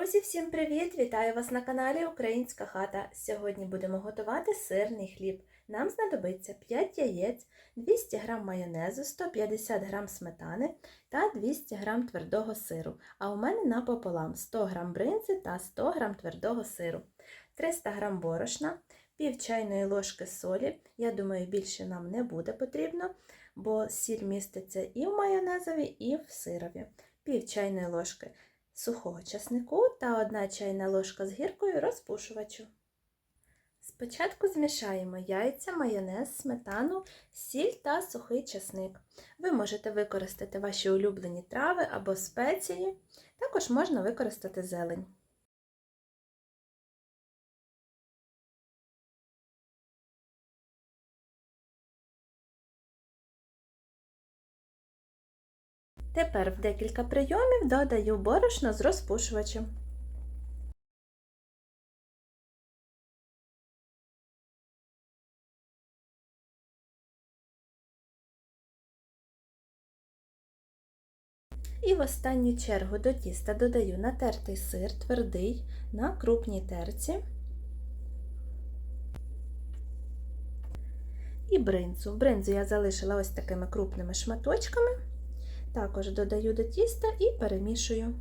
Друзі, всім привіт! Вітаю вас на каналі Українська хата. Сьогодні будемо готувати сирний хліб. Нам знадобиться 5 яєць, 200 г майонезу, 150 г сметани та 200 г твердого сиру. А у мене напополам 100 г бринзи та 100 г твердого сиру, 300 г борошна, пів чайної ложки солі. Я думаю, більше нам не буде потрібно, бо сіль міститься і в майонезові, і в сирові. Пів чайної ложки сухого часнику та 1 чайна ложка з гіркою розпушувачу. Спочатку змішаємо яйця, майонез, сметану, сіль та сухий часник. Ви можете використати ваші улюблені трави або спеції, також можна використати зелень. Тепер в декілька прийомів додаю борошно з розпушувачем. І в останню чергу до тіста додаю натертий сир твердий на крупній терці і бринзу. Бринзу я залишила ось такими крупними шматочками. Також додаю до тіста і перемішую.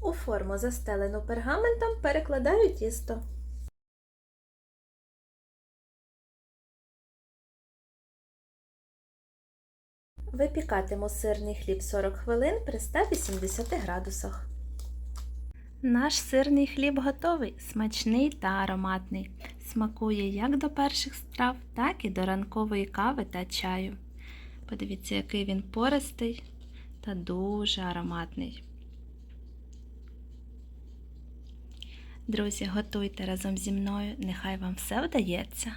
У форму, застелену пергаментом, перекладаю тісто. Випікатиму сирний хліб 40 хвилин при 180 градусах. Наш сирний хліб готовий, смачний та ароматний. Смакує як до перших страв, так і до ранкової кави та чаю. Подивіться, який він пористий та дуже ароматний. Друзі, готуйте разом зі мною, нехай вам все вдається.